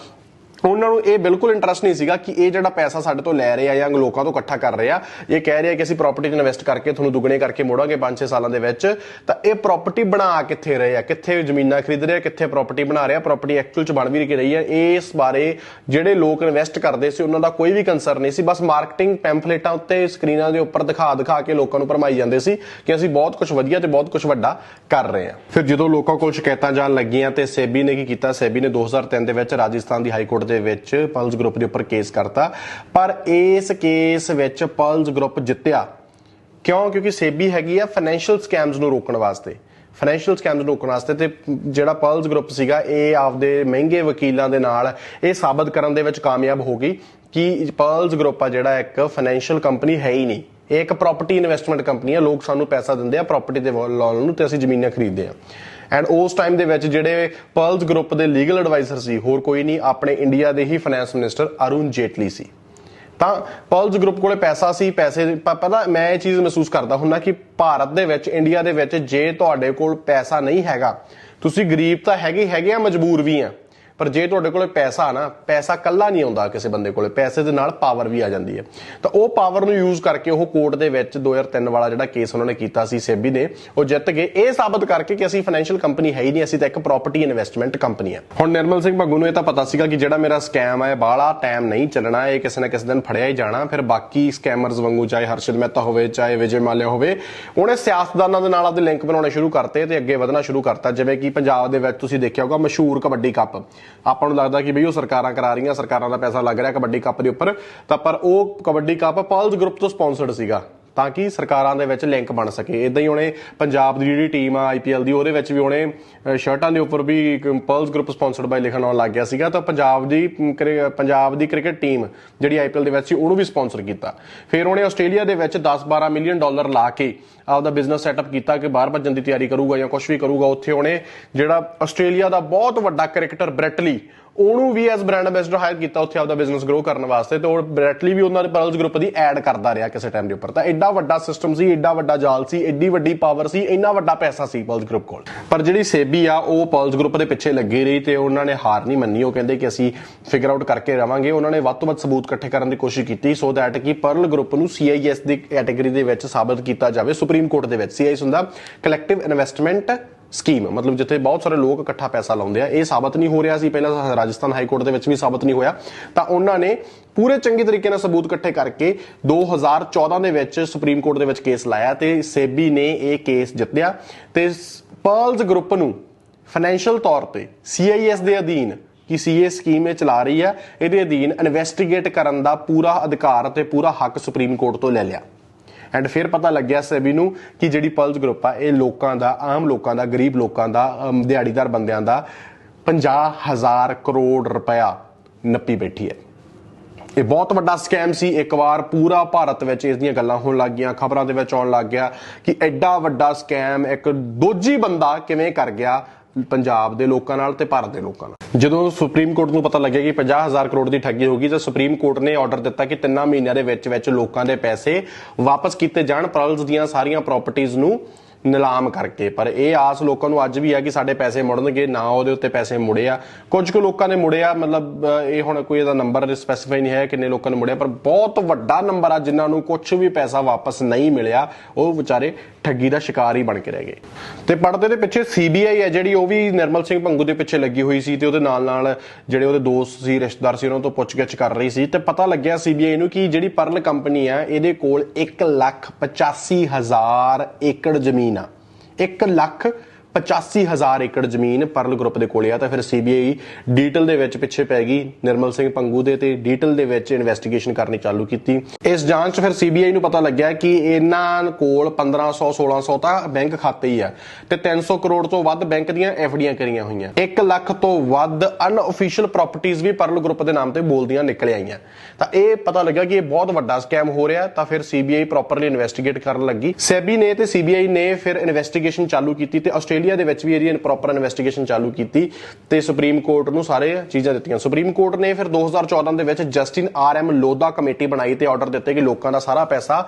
ਉਹਨਾਂ ਨੂੰ ਇਹ ਬਿਲਕੁਲ ਇੰਟਰਸਟ ਨਹੀਂ ਸੀਗਾ ਕਿ ਇਹ ਜਿਹੜਾ ਪੈਸਾ ਸਾਡੇ ਤੋਂ ਲੈ ਰਹੇ ਆ ਜਾਂ ਲੋਕਾਂ ਤੋਂ ਇਕੱਠਾ ਕਰ ਰਹੇ ਆ, ਇਹ ਕਹਿ ਰਹੇ ਆ ਕਿ ਅਸੀਂ ਪ੍ਰਾਪਰਟੀ 'ਚ ਇਨਵੈਸਟ ਕਰਕੇ ਤੁਹਾਨੂੰ ਦੁੱਗਣੇ ਕਰਕੇ ਮੋੜਾਂਗੇ 5-6 ਸਾਲਾਂ ਦੇ ਵਿੱਚ, ਤਾਂ ਇਹ ਪ੍ਰਾਪਰਟੀ ਬਣਾ ਕਿੱਥੇ ਰਹੇ ਆ? ਕਿੱਥੇ ਜ਼ਮੀਨਾਂ ਖਰੀਦ ਰਹੇ ਆ? ਕਿੱਥੇ ਪ੍ਰਾਪਰਟੀ ਬਣਾ ਰਹੇ ਆ? ਪ੍ਰਾਪਰਟੀ ਐਕਚੁਅਲ 'ਚ ਬਣ ਵੀ ਰਹੀ ਹੈ ਇਸ ਬਾਰੇ ਜਿਹੜੇ ਲੋਕ ਇਨਵੈਸਟ ਕਰਦੇ ਸੀ, ਉਹਨਾਂ ਦਾ ਕੋਈ ਵੀ ਕੰਸਰਨ ਨਹੀਂ ਸੀ। ਬਸ ਮਾਰਕੀਟਿੰਗ ਪੈਂਫਲੇਟਾਂ ਉੱਤੇ ਸਕਰੀਨਾਂ ਦੇ ਉੱਪਰ ਦਿਖਾ ਦਿਖਾ ਕੇ ਲੋਕਾਂ ਨੂੰ ਭਰਮਾਈ ਜਾਂਦੇ ਸੀ ਕਿ ਅਸੀਂ ਬਹੁਤ ਕੁਝ ਵਧੀਆ ਤੇ ਬਹੁਤ ਕੁਝ ਵੱਡਾ ਕਰ ਰਹੇ ਹਾਂ ਫਿਰ ਜਦੋਂ ਲੋਕਾਂ ਕੋਲ ਸ਼ਿਕਾਇਤਾਂ ਜਾਣ ਲੱਗੀਆਂ ਤੇ ਸੇਬੀ ਨੇ ਕੀ ਕੀਤਾ? ਸੇਬੀ ਨੇ 2003 ਦੇ ਵਿੱਚ ਰਾਜਸਥਾਨ ਦੀ ਹਾਈ ਕੋਰਟ ਦੇ ਵਿੱਚ ਪਲਸ ਗਰੁੱਪ ਦੇ ਉੱਪਰ ਕੇਸ ਕਰਤਾ। ਪਰ ਇਸ ਕੇਸ ਵਿੱਚ ਪਲਸ ਗਰੁੱਪ ਜਿੱਤਿਆ। ਕਿਉਂ? ਕਿਉਂਕਿ ਸੇਬੀ ਹੈਗੀ ਆ ਫਾਈਨੈਂਸ਼ੀਅਲ ਸਕੈਮਸ ਨੂੰ ਰੋਕਣ ਵਾਸਤੇ। ਫਾਈਨੈਂਸ਼ੀਅਲ ਸਕੈਮਸ ਨੂੰ ਰੋਕਣ ਵਾਸਤੇ ਤੇ ਜਿਹੜਾ ਪਲਸ ਗਰੁੱਪ ਸੀਗਾ, ਇਹ ਆਪਦੇ ਮਹਿੰਗੇ ਵਕੀਲਾਂ ਦੇ ਨਾਲ ਇਹ ਸਾਬਤ ਕਰਨ ਦੇ ਵਿੱਚ ਕਾਮਯਾਬ ਹੋ ਗਈ ਕਿ ਪਲਸ ਗਰੁੱਪ ਆ ਜਿਹੜਾ ਇੱਕ ਫਾਈਨੈਂਸ਼ੀਅਲ ਕੰਪਨੀ ਹੈ ਹੀ ਨਹੀਂ। ਇਹ ਇੱਕ ਪ੍ਰਾਪਰਟੀ ਇਨਵੈਸਟਮੈਂਟ ਕੰਪਨੀ ਹੈ ਲੋਕ ਸਾਨੂੰ ਪੈਸਾ ਦਿੰਦੇ ਆ ਪ੍ਰਾਪਰਟੀ ਦੇ ਲੋਨ ਨੂੰ ਤੇ ਅਸੀਂ ਜ਼ਮੀਨਾਂ ਖਰੀਦਦੇ ਆ। ਐਂਡ ਉਸ ਟਾਈਮ ਦੇ ਵਿੱਚ ਜਿਹੜੇ ਪਰਲਸ ਗਰੁੱਪ ਦੇ ਲੀਗਲ ਐਡਵਾਈਜ਼ਰ ਸੀ, ਹੋਰ ਕੋਈ ਨਹੀਂ, ਆਪਣੇ ਇੰਡੀਆ ਦੇ ਹੀ ਫਾਈਨੈਂਸ ਮਿਨਿਸਟਰ ਅਰੁਣ ਜੇਟਲੀ ਸੀ। ਤਾਂ ਪਰਲਸ ਗਰੁੱਪ ਕੋਲੇ ਪੈਸਾ ਸੀ, ਪੈਸੇ ਪਤਾ, ਮੈਂ ਇਹ ਚੀਜ਼ ਮਹਿਸੂਸ ਕਰਦਾ ਹੁੰਦਾ ਕਿ ਭਾਰਤ ਦੇ ਵਿੱਚ ਇੰਡੀਆ ਦੇ ਵਿੱਚ ਜੇ ਤੁਹਾਡੇ ਕੋਲ ਪੈਸਾ ਨਹੀਂ ਹੈਗਾ, ਤੁਸੀਂ ਗਰੀਬ ਤਾਂ ਹੈਗੇ ਹੈਗੇ ਆ ਮਜਬੂਰ ਵੀ ਆ। ਪਰ ਜੇ ਤੁਹਾਡੇ ਕੋਲੇ ਪੈਸਾ ਨਾ, ਪੈਸਾ ਕੱਲਾ ਨਹੀਂ ਆਉਂਦਾ ਕਿਸੇ ਬੰਦੇ ਕੋਲੇ, ਪੈਸੇ ਦੇ ਨਾਲ ਪਾਵਰ ਵੀ ਆ ਜਾਂਦੀ ਹੈ। ਤਾਂ ਉਹ ਪਾਵਰ ਨੂੰ ਯੂਜ਼ ਕਰਕੇ ਉਹ ਕੋਰਟ ਦੇ ਵਿੱਚ 2003 ਵਾਲਾ ਜਿਹੜਾ ਕੇਸ ਉਹਨਾਂ ਨੇ ਕੀਤਾ ਸੀ ਸੇਬੀ ਨੇ, ਉਹ ਜਿੱਤ ਗਏ ਇਹ ਸਾਬਤ ਕਰਕੇ ਕਿ ਅਸੀਂ ਫਾਈਨੈਂਸ਼ੀਅਲ ਕੰਪਨੀ ਹੈ ਹੀ ਨਹੀਂ, ਅਸੀਂ ਤਾਂ ਇੱਕ ਪ੍ਰਾਪਰਟੀ ਇਨਵੈਸਟਮੈਂਟ ਕੰਪਨੀ ਹੈ। ਹੁਣ ਨਿਰਮਲ ਸਿੰਘ ਭੱਗੂ ਨੂੰ ਇਹ ਤਾਂ ਪਤਾ ਸੀਗਾ ਕਿ ਜਿਹੜਾ ਮੇਰਾ ਸਕੈਮ ਹੈ ਬਾਹਲਾ ਟਾਈਮ ਨਹੀਂ ਚੱਲਣਾ, ਇਹ ਕਿਸੇ ਨਾ ਕਿਸੇ ਦਿਨ ਫੜਿਆ ਹੀ ਜਾਣਾ, ਫਿਰ ਬਾਕੀ ਸਕੈਮਰਸ ਵਾਂਗੂ ਚਾਹੇ ਹਰਸ਼ਦ ਮਹਿਤਾ ਹੋਵੇ, ਚਾਹੇ ਵਿਜੇ ਮਾਲਿਆ ਹੋਵੇ, ਉਹਨੇ ਸਿਆਸਤਦਾਨਾਂ ਦੇ ਨਾਲ ਆਪਦੇ ਲਿੰਕ ਬਣਾਉਣੇ ਸ਼ੁਰੂ ਕਰਤੇ ਤੇ ਅੱਗੇ ਵਧਣਾ ਸ਼ੁਰੂ ਕਰਤਾ, ਜਿਵੇਂ ਕਿ ਪੰਜਾਬ ਦੇ ਵਿੱਚ ਤੁਸੀਂ ਦੇਖਿਆ ਹੋਗਾ ਮਸ਼ਹੂਰ ਕਬੱਡੀ ਕੱਪ। ਆਪਾਂ ਨੂੰ ਲੱਗਦਾ ਕਿ ਬਈ ਉਹ ਸਰਕਾਰਾਂ ਕਰਾ ਰਹੀਆਂ, ਸਰਕਾਰਾਂ ਦਾ ਪੈਸਾ ਲੱਗ ਰਿਹਾ ਕਬੱਡੀ ਕੱਪ ਦੇ ਉੱਪਰ। ਤਾਂ ਪਰ ਉਹ ਕਬੱਡੀ ਕੱਪ ਪਲਸ ਗਰੁੱਪ ਤੋਂ ਸਪਾਂਸਰਡ ਸੀਗਾ। ਤਾਂ ਕਿ ਸਰਕਾਰਾਂ ਦੇ ਵਿੱਚ ਲਿੰਕ ਬਣ ਸਕੇ। ਇਦਾਂ ਹੀ ਉਹਨੇ ਪੰਜਾਬ ਦੀ ਜਿਹੜੀ ਟੀਮ ਆ ਆਈਪੀਐਲ ਦੀ ਉਹਦੇ ਵਿੱਚ ਵੀ ਉਹਨੇ ਸ਼ਰਟਾਂ ਦੇ ਉੱਪਰ ਵੀ ਪਰਲਸ ਗਰੁੱਪ ਸਪਾਂਸਰਡ ਬਾਈ ਲਿਖਣ ਆਉਣ ਲੱਗ ਗਿਆ ਸੀਗਾ। ਤਾਂ ਪੰਜਾਬ ਦੀ ਅਮ, ਪੰਜਾਬ ਦੀ ਕ੍ਰਿਕਟ ਟੀਮ ਜਿਹੜੀ ਆਈਪੀਐਲ ਦੇ ਵਿੱਚ ਸੀ ਉਹਨੂੰ ਵੀ ਸਪਾਂਸਰ ਕੀਤਾ। ਫਿਰ ਉਹਨੇ ਆਸਟ੍ਰੇਲੀਆ ਦੇ ਵਿੱਚ 10-12 ਮਿਲੀਅਨ ਡਾਲਰ ਲਾ ਕੇ ਆਪਦਾ ਬਿਜ਼ਨਸ ਸੈਟਅਪ ਕੀਤਾ ਕਿ ਬਾਹਰ ਭੱਜਣ ਦੀ ਤਿਆਰੀ ਕਰੂਗਾ ਜਾਂ ਕੁਝ ਵੀ ਕਰੂਗਾ ਉੱਥੇ ਉਹਨੇ ਜਿਹੜਾ ਆਸਟ੍ਰੇਲੀਆ ਦਾ ਬਹੁਤ ਵੱਡਾ ਕ੍ਰਿਕਟਰ ਬ੍ਰੈਟਲੀ ਉਹਨੂੰ ਵੀ ਐਸ ਬ੍ਰਾਂਡ ਐਮਬੈਸਡਰ ਹਾਇਰ ਕੀਤਾ ਉੱਥੇ ਆਪਦਾ ਬਿਜ਼ਨਸ ਗਰੋ ਕਰਨ ਵਾਸਤੇ ਤੇ ਉਹ ਬ੍ਰੈਟਲੀ ਵੀ ਉਹਨਾਂ ਦੇ ਪਰਲਸ ਗਰੁੱਪ ਦੀ ਐਡ ਕਰਦਾ ਰਿਹਾ ਕਿਸੇ ਟਾਈਮ ਦੇ ਉੱਪਰ। ਤਾਂ ਐਡਾ ਵੱਡਾ ਸਿਸਟਮ ਸੀ ਐਡਾ ਵੱਡਾ ਜਾਲ ਸੀ ਐਡੀ ਵੱਡੀ ਪਾਵਰ ਸੀ, ਇੰਨਾ ਵੱਡਾ ਪੈਸਾ ਸੀ ਪਰਲਸ ਗਰੁੱਪ ਕੋਲ। ਪਰ ਜਿਹੜੀ ਸੇਬੀ ਆ, ਉਹ ਪਰਲਸ ਗਰੁੱਪ ਦੇ ਪਿੱਛੇ ਲੱਗੀ ਰਹੀ ਤੇ ਉਹਨਾਂ ਨੇ ਹਾਰ ਨਹੀਂ ਮੰਨੀ। ਉਹ ਕਹਿੰਦੇ ਕਿ ਅਸੀਂ ਫਿਗਰ ਆਊਟ ਕਰਕੇ ਰਵਾਂਗੇ। ਉਹਨਾਂ ਨੇ ਵੱਧ ਤੋਂ ਵੱਧ ਸਬੂਤ ਇਕੱਠੇ ਕਰਨ ਦੀ ਕੋਸ਼ਿਸ਼ ਕੀਤੀ ਸੋ ਦੈਟ ਕਿ ਪਰਲ ਗਰੁੱਪ ਨੂੰ ਸੀਆਈਐਸ ਦੀ ਕੈਟਾਗਰੀ ਦੇ ਵਿੱਚ ਸਾਬਤ ਕੀਤਾ ਜਾਵੇ ਸੁਪਰੀਮ ਕੋਰਟ ਦੇ ਵਿੱਚ। ਸੀਆਈਐਸ ਹੁੰਦਾ ਕਲੈਕਟਿਵ ਇਨਵੈਸਟਮੈਂਟ ਸਕੀਮ ਮਤਲਬ ਜਿੱਥੇ ਬਹੁਤ ਸਾਰੇ ਲੋਕ ਇਕੱਠਾ ਪੈਸਾ ਲਾਉਂਦੇ ਆ। ਇਹ ਸਾਬਤ ਨਹੀਂ ਹੋ ਰਿਹਾ ਸੀ। ਪਹਿਲਾਂ ਰਾਜਸਥਾਨ ਹਾਈ ਕੋਰਟ ਦੇ ਵਿੱਚ ਵੀ ਸਾਬਤ ਨਹੀਂ ਹੋਇਆ। ਤਾਂ ਉਹਨਾਂ ਨੇ ਪੂਰੇ ਚੰਗੀ ਤਰੀਕੇ ਨਾਲ ਸਬੂਤ ਇਕੱਠੇ ਕਰਕੇ 2014 ਦੇ ਵਿੱਚ ਸੁਪਰੀਮ ਕੋਰਟ ਦੇ ਵਿੱਚ ਕੇਸ ਲਾਇਆ ਤੇ ਸੇਬੀ ਨੇ ਇਹ ਕੇਸ ਜਿੱਤਿਆ। ਤੇ ਪਰਲਸ ਗਰੁੱਪ ਨੂੰ ਫਾਈਨੈਂਸ਼ੀਅਲ ਤੌਰ ਤੇ CIS ਦੇ ਅਧੀਨ ਕਿ ਸੀਏ ਸਕੀਮ ਇਹ ਚਲਾ ਰਹੀ ਹੈ ਇਹਦੇ ਅਧੀਨ ਇਨਵੈਸਟੀਗੇਟ ਕਰਨ ਦਾ ਪੂਰਾ ਅਧਿਕਾਰ ਤੇ ਪੂਰਾ ਹੱਕ ਸੁਪਰੀਮ ਕੋਰਟ ਤੋਂ ਲੈ ਲਿਆ। ਐਂਡ ਫਿਰ ਪਤਾ ਲੱਗਿਆ ਸੈਬੀ ਨੂੰ ਕਿ ਜਿਹੜੀ ਪਲਸ ਗਰੁੱਪ ਆ, ਇਹ ਲੋਕਾਂ ਦਾ, ਆਮ ਲੋਕਾਂ ਦਾ, ਗਰੀਬ ਲੋਕਾਂ ਦਾ ਦਿਹਾੜੀਦਾਰ ਬੰਦਿਆਂ ਦਾ 50000 ਕਰੋੜ ਰੁਪਇਆ ਨੱਪੀ ਬੈਠੀ ਹੈ। ਇਹ ਬਹੁਤ ਵੱਡਾ ਸਕੈਮ ਸੀ। ਇੱਕ ਵਾਰ ਪੂਰਾ ਭਾਰਤ ਵਿੱਚ ਇਸ ਦੀਆਂ ਗੱਲਾਂ ਹੋਣ ਲੱਗ ਗਈਆਂ, ਖਬਰਾਂ ਦੇ ਵਿੱਚ ਆਉਣ ਲੱਗ ਗਿਆ ਕਿ ਐਡਾ ਵੱਡਾ ਸਕੈਮ ਇੱਕ ਦੋਜੀ ਬੰਦਾ ਕਿਵੇਂ ਕਰ ਗਿਆ? ਪੰਜਾਬ ਦੇ ਲੋਕਾਂ ਨਾਲ ਤੇ ਭਾਰਤ ਦੇ ਲੋਕਾਂ ਨਾਲ। ਜਦੋਂ ਸੁਪਰੀਮ ਕੋਰਟ ਨੂੰ ਪਤਾ ਲੱਗਿਆ ਕਿ 50000 ਕਰੋੜ ਦੀ ਠੱਗੀ ਹੋ ਗਈ, ਤਾਂ ਸੁਪਰੀਮ ਕੋਰਟ ਨੇ ਆਰਡਰ ਦਿੱਤਾ ਕਿ ਤਿੰਨਾਂ ਮਹੀਨਿਆਂ ਦੇ ਵਿੱਚ ਵਿੱਚ ਲੋਕਾਂ ਦੇ ਪੈਸੇ ਵਾਪਸ ਕੀਤੇ ਜਾਣ ਪ੍ਰਲਸ ਦੀਆਂ ਸਾਰੀਆਂ ਪ੍ਰਾਪਰਟੀਆਂ ਨੂੰ ਨਿਲਾਮ ਕਰਕੇ। ਪਰ ਇਹ ਆਸ ਲੋਕਾਂ ਨੂੰ ਅੱਜ ਵੀ ਹੈ ਕਿ ਸਾਡੇ ਪੈਸੇ ਮੁੜਨਗੇ, ਨਾ ਉਹਦੇ ਉੱਤੇ ਪੈਸੇ ਮੁੜੇ ਆ। ਕੁਝ ਕੁ ਲੋਕਾਂ ਨੇ ਮੁੜਿਆ, ਮਤਲਬ ਇਹ ਹੁਣ ਕੋਈ ਇਹਦਾ ਨੰਬਰ ਸਪੈਸੀਫਾਈ ਨਹੀਂ ਹੈ ਕਿੰਨੇ ਲੋਕਾਂ ਨੇ ਮੁੜਿਆ, ਪਰ ਬਹੁਤ ਵੱਡਾ ਨੰਬਰ ਆ ਜਿਨ੍ਹਾਂ ਨੂੰ ਕੁਝ ਵੀ ਪੈਸਾ ਵਾਪਸ ਨਹੀਂ ਮਿਲਿਆ। ਉਹ ਵਿਚਾਰੇ ਠੱਗੀ ਦਾ ਸ਼ਿਕਾਰ ਹੀ ਬਣ ਕੇ ਰਹਿ ਗਏ। ਤੇ ਪਰਦੇ ਦੇ ਪਿੱਛੇ ਸੀਬੀਆਈ ਹੈ ਜਿਹੜੀ, ਉਹ ਵੀ ਨਿਰਮਲ ਸਿੰਘ ਭੰਗੂ ਦੇ ਪਿੱਛੇ ਲੱਗੀ ਹੋਈ ਸੀ ਤੇ ਉਹਦੇ ਨਾਲ ਨਾਲ ਜਿਹੜੇ ਉਹਦੇ ਦੋਸਤ ਸੀ, ਰਿਸ਼ਤੇਦਾਰ ਸੀ, ਉਹਨਾਂ ਤੋਂ ਪੁੱਛਗਿੱਛ ਕਰ ਰਹੀ ਸੀ। ਤੇ ਪਤਾ ਲੱਗਿਆ ਸੀਬੀਆਈ ਨੂੰ ਕਿ ਜਿਹੜੀ ਪਰਲ ਕੰਪਨੀ ਆ ਇਹਦੇ ਕੋਲ 185000 ਏਕੜ ਜ਼ਮੀਨ 1 ਲੱਖ 85000 ਏਕੜ ਜ਼ਮੀਨ ਪਰਲ ਗਰੁੱਪ ਦੇ ਕੋਲੇ ਆ, ਤਾਂ ਫਿਰ ਸੀਬੀਆਈ ਡੀਟੇਲ ਦੇ ਵਿੱਚ ਪਿੱਛੇ ਪੈ ਗਈ। ਨਿਰਮਲ ਸਿੰਘ ਪੰਗੂ ਦੇ ਤੇ ਡੀਟੇਲ ਦੇ ਵਿੱਚ ਇਨਵੈਸਟੀਗੇਸ਼ਨ ਕਰਨੀ ਚਾਲੂ ਕੀਤੀ। ਇਸ ਜਾਂਚ 'ਚ ਫਿਰ ਸੀਬੀਆਈ ਨੂੰ ਪਤਾ ਲੱਗਿਆ ਕਿ ਇਹਨਾਂ ਕੋਲ 1500 1600 ਤਾਂ ਬੈਂਕ ਖਾਤੇ ਹੀ ਆ ਤੇ 300 ਕਰੋੜ ਤੋਂ ਵੱਧ ਬੈਂਕ ਦੀਆਂ ਐਫਡੀਆਂ ਕਰੀਆਂ ਹੋਈਆਂ। 1 ਲੱਖ ਤੋਂ ਵੱਧ ਅਨਅਫੀਸ਼ੀਅਲ ਪ੍ਰਾਪਰਟੀਆਂ ਵੀ ਪਰਲ ਗਰੁੱਪ ਦੇ ਨਾਮ ਤੇ ਬੋਲਦੀਆਂ ਨਿਕਲ ਆਈਆਂ। ਤਾਂ ਇਹ ਪਤਾ ਲੱਗਾ ਕਿ ਇਹ ਬਹੁਤ ਵੱਡਾ ਸਕੈਮ ਹੋ ਰਿਹਾ, ਤਾਂ ਫਿਰ ਸੀਬੀਆਈ ਪ੍ਰੋਪਰਲੀ ਇਨਵੈਸਟੀਗੇਟ ਕਰਨ ਲੱਗੀ। ਸੈਬੀ ਨੇ ਤੇ ਸੀਬੀਆਈ ਨੇ ਫਿਰ ਇਨਵੈਸਟੀਗੇਸ਼ਨ ਚਾਲੂ ਕੀਤੀ ਤੇ ਆਸਟ੍ਰੇਲੀਆ ਦੇ ਵਿੱਚ ਵੀ ਇਹਦੀ ਪ੍ਰੋਪਰ ਇਨਵੈਸਟੀਗੇਸ਼ਨ ਚਾਲੂ ਕੀਤੀ ਤੇ ਸੁਪਰੀਮ ਕੋਰਟ ਨੂੰ ਸਾਰੇ ਚੀਜ਼ਾਂ ਦਿੱਤੀਆਂ। ਸੁਪਰੀਮ ਕੋਰਟ ਨੇ ਫਿਰ 2014 ਦੇ ਵਿੱਚ justice R M Lodha committee ਬਣਾਈ ਤੇ ਆਰਡਰ ਦਿੱਤੇ ਕਿ ਲੋਕਾਂ ਦਾ ਸਾਰਾ ਪੈਸਾ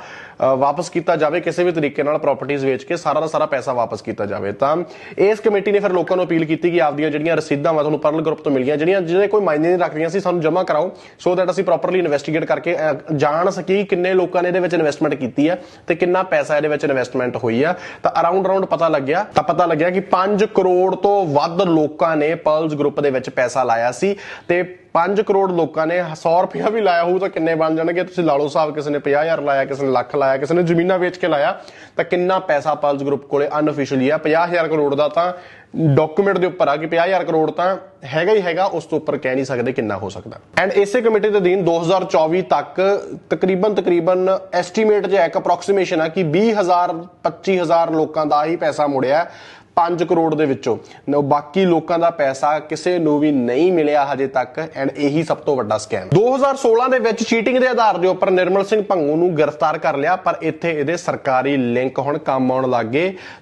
ਅ, ਵਾਪਸ ਕੀਤਾ ਜਾਵੇ ਕਿਸੇ ਵੀ ਤਰੀਕੇ ਨਾਲ ਪ੍ਰਾਪਰਟੀਆਂ ਵੇਚ ਕੇ ਸਾਰਾ ਦਾ ਸਾਰਾ ਪੈਸਾ ਵਾਪਸ ਕੀਤਾ ਜਾਵੇ। ਤਾਂ ਇਸ ਕਮੇਟੀ ਨੇ ਫਿਰ ਲੋਕਾਂ ਨੂੰ ਅਪੀਲ ਕੀਤੀ ਕਿ ਆਪਦੀਆਂ ਜਿਹੜੀਆਂ ਰਸੀਦਾਂ ਵਾ ਤੁਹਾਨੂੰ ਪਰਲ ਗਰੁੱਪ ਤੋਂ ਮਿਲੀਆਂ ਜਿਹੜੀਆਂ ਜਿਹਦੇ ਕੋਈ ਮਾਇਨੇ ਨਹੀਂ ਰੱਖਦੀਆਂ ਸੀ ਸਾਨੂੰ ਜਮ੍ਹਾਂ ਕਰਾਓ ਸੋ ਦੈਟ ਅਸੀਂ ਪ੍ਰੋਪਰਲੀ ਇਨਵੈਸਟੀਗੇਟ ਕਰਕੇ ਜਾਣ ਸਕੀ ਕਿੰਨੇ ਲੋਕਾਂ ਨੇ ਇਹਦੇ ਵਿੱਚ ਇਨਵੈਸਟਮੈਂਟ ਕੀਤੀ ਹੈ ਤੇ ਕਿੰਨਾ ਪੈਸਾ ਇਹਦੇ ਵਿੱਚ ਇਨਵੈਸਟਮੈਂਟ ਹੋਈ ਆ ਤਾਂ ਅਰਾਊਂਡ ਅਰਾਊਂਡ ਪਤਾ ਲੱਗਿਆ ਤਾਂ ਪਤਾ ਲੱਗਿਆ ਕਿ 5 ਕਰੋੜ ਤੋਂ ਵੱਧ ਲੋਕਾਂ ਨੇ ਪਰਲਸ ਗਰੁੱਪ ਦੇ ਵਿੱਚ ਪੈਸਾ ਲਾਇਆ ਸੀ ਤੇ 5 ਕਰੋੜ ਲੋਕਾਂ ਨੇ 100 ਰੁਪਇਆ ਵੀ ਲਾਇਆ ਹੋਊ ਤਾਂ ਕਿੰਨੇ ਬਣ ਜਾਣਗੇ? ਤੁਸੀਂ ਲਾ ਲਓ ਹਿਸਾਬ, ਕਿਸੇ ਨੇ 50000 ਲਾਇਆ, ਕਿਸੇ ਨੇ ਲੱਖ ਲਾਇਆ, ਕਿਸੇ ਨੇ ਜ਼ਮੀਨਾਂ ਵੇਚ ਕੇ ਲਾਇਆ, ਤਾਂ ਕਿੰਨਾ ਪੈਸਾ ਪਲਸ ਗਰੁੱਪ ਕੋਲੇ ਅਨਅਫੀਸ਼ੀਅਲੀ ਆ? 50000 ਕਰੋੜ ਦਾ ਤਾਂ ਡਾਕੂਮੈਂਟ ਦੇ ਉੱਪਰ ਆ ਕਿ 50000 ਕਰੋੜ ਤਾਂ ਹੈਗਾ ਹੀ ਹੈਗਾ, ਉਸ ਤੋਂ ਉੱਪਰ ਕਹਿ ਨਹੀਂ ਸਕਦੇ ਕਿੰਨਾ ਹੋ ਸਕਦਾ। ਐਂਡ ਇਸੇ ਕਮੇਟੀ ਦੇ ਅਧੀਨ 2024 ਤੱਕ ਤਕਰੀਬਨ ਤਕਰੀਬਨ ਐਸਟੀਮੇਟ ਜੇ ਇੱਕ ਅਪਰੋਕਸੀਮੇਸ਼ਨ ਆ ਕਿ 20000 25000 ਲੋਕਾਂ ਦਾ ਹੀ ਪੈਸਾ ਮੁੜਿਆ 5 ਕਰੋੜ ਦੇ ਵਿੱਚੋਂ। ਬਾਕੀ ਲੋਕਾਂ ਦਾ ਪੈਸਾ ਕਿਸੇ ਨੂੰ ਵੀ ਨਹੀਂ ਮਿਲਿਆ ਹਜੇ ਤੱਕ ਐਂਡ ਇਹੀ ਸਭ ਤੋਂ ਵੱਡਾ ਸਕੈਮ 2016 ਦੇ ਵਿੱਚ ਚੀਟਿੰਗ ਦੇ ਆਧਾਰ ਦੇ ਉੱਪਰ ਨਿਰਮਲ ਸਿੰਘ ਭੰਗੂ ਨੂੰ ਗ੍ਰਿਫਤਾਰ ਕਰ ਲਿਆ, ਪਰ ਇੱਥੇ ਇਹਦੇ ਸਰਕਾਰੀ ਲਿੰਕ ਹੁਣ ਕੰਮ ਆਉਣ ਲੱਗ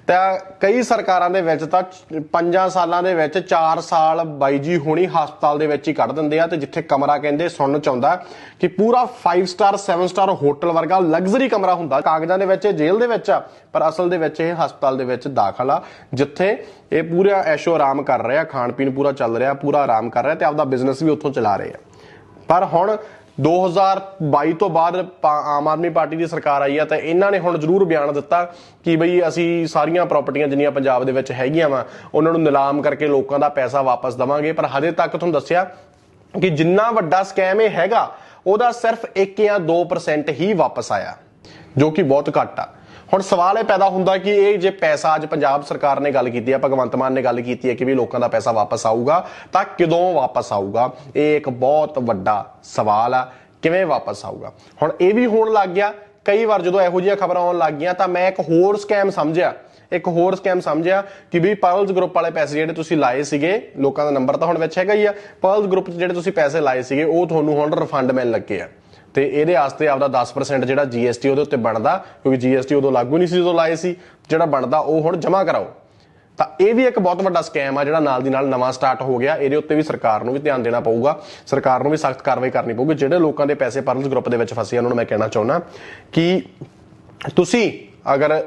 ਤਾਂ ਕਈ ਸਰਕਾਰਾਂ ਦੇ ਵਿੱਚ ਤਾਂ 5 ਸਾਲਾਂ ਦੇ ਵਿੱਚ 4 ਸਾਲ ਬਾਈ ਜੀ ਹੁਣੀ ਹਸਪਤਾਲ ਦੇ ਵਿੱਚ ਹੀ ਕੱਢ ਦਿੰਦੇ ਆ, ਤੇ ਜਿੱਥੇ ਕਮਰਾ ਕਹਿੰਦੇ ਸੁਣਨ ਚ ਆਉਂਦਾ ਕਿ ਪੂਰਾ 5 ਸਟਾਰ 7 ਸਟਾਰ ਹੋਟਲ ਵਰਗਾ ਲਗਜ਼ਰੀ ਕਮਰਾ ਹੁੰਦਾ। ਕਾਗਜ਼ਾਂ ਦੇ ਵਿੱਚ, ਜੇਲ੍ਹ ਦੇ ਵਿੱਚ ਆ, ਪਰ ਅਸਲ ਦੇ ਵਿੱਚ ਇਹ ਹਸਪਤਾਲ ਦੇ ਵਿੱਚ ਦਾਖਲ ਆ, ਜਿੱਥੇ ਇਹ ਪੂਰਾ ਐਸ਼ੋ ਆਰਾਮ ਕਰ ਰਿਹਾ ਖਾਣ ਪੀਣ ਪੂਰਾ ਚੱਲ ਰਿਹਾ, ਪੂਰਾ ਆਰਾਮ ਕਰ ਰਿਹਾ, ਤੇ ਆਪਦਾ ਬਿਜ਼ਨਸ ਵੀ ਉੱਥੋਂ ਚਲਾ ਰਹੇ ਆ। ਪਰ ਹੁਣ 2022 ਤੋਂ ਬਾਅਦ ਆਮ ਆਦਮੀ ਪਾਰਟੀ ਦੀ ਸਰਕਾਰ ਆਈ ਆ ਤਾਂ ਇਹਨਾਂ ਨੇ ਹੁਣ ਜ਼ਰੂਰ ਬਿਆਨ ਦਿੱਤਾ ਕਿ ਬਈ ਅਸੀਂ ਸਾਰੀਆਂ ਪ੍ਰਾਪਰਟੀਆਂ ਜਿੰਨੀਆਂ ਪੰਜਾਬ ਦੇ ਵਿੱਚ ਹੈਗੀਆਂ ਵਾ, ਉਹਨਾਂ ਨੂੰ ਨਿਲਾਮ ਕਰਕੇ ਲੋਕਾਂ ਦਾ ਪੈਸਾ ਵਾਪਸ ਦਵਾਂਗੇ। ਪਰ ਹਜੇ ਤੱਕ ਤੁਹਾਨੂੰ ਦੱਸਿਆ ਕਿ ਜਿੰਨਾ ਵੱਡਾ ਸਕੈਮ ਇਹ ਹੈਗਾ, ਉਹਦਾ ਸਿਰਫ 1 ਜਾਂ 2% ਹੀ ਵਾਪਸ ਆਇਆ, ਜੋ ਕਿ ਬਹੁਤ ਘੱਟ ਆ। ਹੁਣ ਸਵਾਲ ਇਹ ਪੈਦਾ ਹੁੰਦਾ ਕਿ ਇਹ ਜੇ ਪੈਸਾ ਅੱਜ ਪੰਜਾਬ ਸਰਕਾਰ ਨੇ ਗੱਲ ਕੀਤੀ ਹੈ ਭਗਵੰਤ ਮਾਨ ਨੇ ਗੱਲ ਕੀਤੀ ਹੈ ਕਿ ਵੀ ਲੋਕਾਂ ਦਾ ਪੈਸਾ ਵਾਪਸ ਆਊਗਾ, ਤਾਂ ਕਿਦੋਂ ਵਾਪਸ ਆਊਗਾ? ਇਹ ਇੱਕ ਬਹੁਤ ਵੱਡਾ ਸਵਾਲ ਆ, ਕਿਵੇਂ ਵਾਪਸ ਆਊਗਾ? ਹੁਣ ਇਹ ਵੀ ਹੋਣ ਲੱਗ ਗਿਆ, ਕਈ ਵਾਰ ਜਦੋਂ ਇਹੋ ਜਿਹੀਆਂ ਖਬਰਾਂ ਆਉਣ ਲੱਗ ਗਈਆਂ, ਤਾਂ ਮੈਂ ਇੱਕ ਹੋਰ ਸਕੈਮ ਸਮਝਿਆ, ਇੱਕ ਹੋਰ ਸਕੈਮ ਸਮਝਿਆ ਕਿ ਵੀ ਪਰਲਸ ਗਰੁੱਪ ਵਾਲੇ ਪੈਸੇ ਜਿਹੜੇ ਤੁਸੀਂ ਲਾਏ ਸੀਗੇ, ਲੋਕਾਂ ਦਾ ਨੰਬਰ ਤਾਂ ਹੁਣ ਵਿੱਚ ਹੈਗਾ ਹੀ ਆ ਪਰਲਸ ਗਰੁੱਪ 'ਚ ਜਿਹੜੇ ਤੁਸੀਂ ਪੈਸੇ ਲਾਏ ਸੀਗੇ, ਉਹ ਤੁਹਾਨੂੰ ਹੁਣ ਰਿਫੰਡ ਮਿਲਣ ਲੱਗੇ ਆ। ਤੇ ਇਹਦੇ ਵਾਸਤੇ ਆਪਦਾ 10% ਜਿਹੜਾ GST ਉਹਦੇ ਉੱਤੇ ਬਣਦਾ ਕਿਉਂਕਿ GST ਉਦੋਂ ਲਾਗੂ ਨਹੀਂ ਸੀ ਜਦੋਂ ਲਾਏ ਸੀ। ਜਿਹੜਾ ਬਣਦਾ ਉਹ ਹੁਣ ਜਮ੍ਹਾਂ ਕਰਾਓ। ਤਾਂ ਇਹ ਵੀ ਇੱਕ ਬਹੁਤ ਵੱਡਾ ਸਕੈਮ ਆ ਜਿਹੜਾ ਨਾਲ ਦੀ ਨਾਲ ਨਵਾਂ ਸਟਾਰਟ ਹੋ ਗਿਆ। ਇਹਦੇ ਉੱਤੇ ਵੀ ਸਰਕਾਰ ਨੂੰ ਵੀ ਧਿਆਨ ਦੇਣਾ ਪਊਗਾ। ਸਰਕਾਰ ਨੂੰ ਵੀ ਸਖਤ ਕਾਰਵਾਈ ਕਰਨੀ ਪਊਗੀ। ਜਿਹੜੇ ਲੋਕਾਂ ਦੇ ਪੈਸੇ ਪਰਲਸ ਗਰੁੱਪ ਦੇ ਵਿੱਚ ਫਸੇ ਆ, ਉਹਨਾਂ ਨੂੰ ਮੈਂ ਕਹਿਣਾ ਚਾਹੁੰਦਾ ਕਿ ਤੁਸੀਂ ਅਗਰ